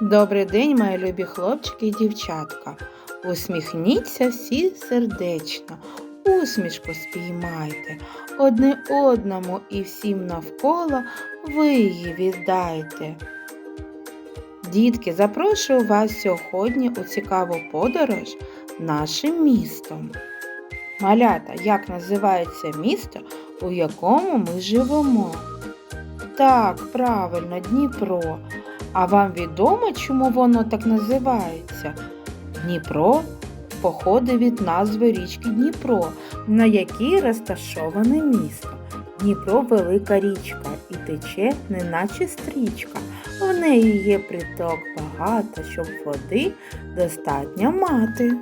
Добрий день, мої любі хлопчики і дівчатка. Усміхніться всі сердечно, усмішку спіймайте, одне одному і всім навколо ви її віддайте. Дітки, запрошую вас сьогодні у цікаву подорож нашим містом. Малята, як називається місто, у якому ми живемо? Так, правильно, Дніпро. А вам відомо, чому воно так називається? Дніпро походить від назви річки Дніпро, на якій розташоване місто. Дніпро велика річка і тече, неначе стрічка. В неї є приток багато, щоб води достатньо мати.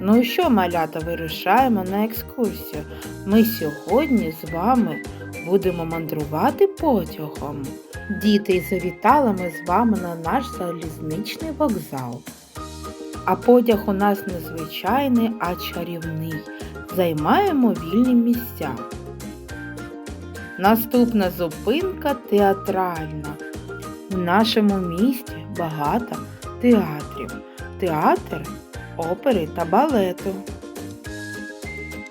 Ну і що, малята, вирушаємо на екскурсію. Ми сьогодні з вами будемо мандрувати потягом. Діти, і завітали ми з вами на наш залізничний вокзал. А потяг у нас незвичайний, а чарівний. Займаємо вільні місця. Наступна зупинка театральна. У нашому місті багато театрів. Театр опери та балету.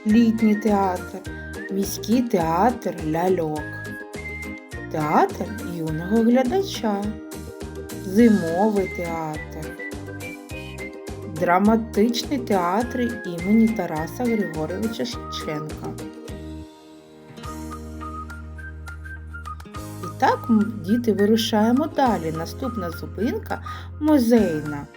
Літній театр, міський театр ляльок. Театр юного глядача, зимовий театр, драматичний театр імені Тараса Григоровича Шевченка. І так, діти, вирушаємо далі. Наступна зупинка музейна.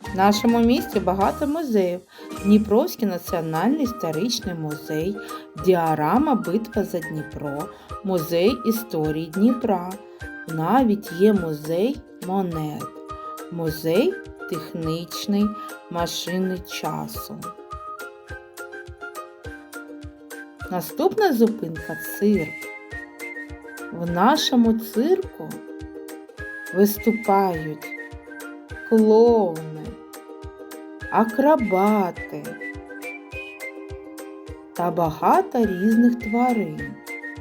В нашому місті багато музеїв. Дніпровський національний історичний музей, діарама Битва за Дніпро, музей історії Дніпра. Навіть є музей монет, музей технічний машини часу. Наступна зупинка цирк. В нашому цирку виступають клоуни, акробати та багато різних тварин,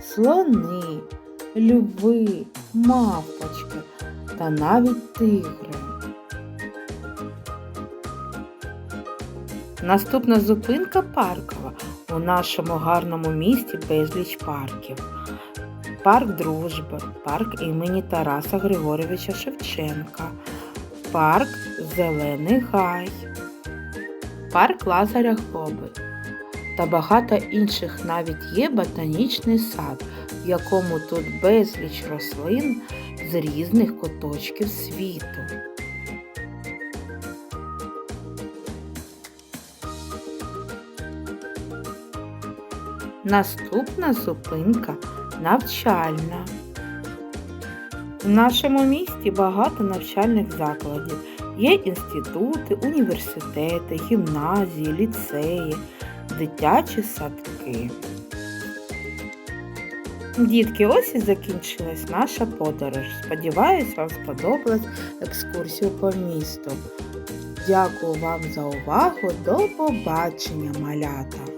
слони, льви, мавпочки та навіть тигри. Наступна зупинка паркова. У нашому гарному місті безліч парків. Парк дружби, парк імені Тараса Григоровича Шевченка, парк Зелений Гай, парк Лазаря Глоби та багато інших навіть є ботанічний сад, в якому тут безліч рослин з різних куточків світу. Наступна зупинка навчальна. У нашому місті багато навчальних закладів. Є інститути, університети, гімназії, ліцеї, дитячі садки. Дітки, ось і закінчилась наша подорож. Сподіваюсь, вам сподобалась екскурсія по місту. Дякую вам за увагу. До побачення, малята!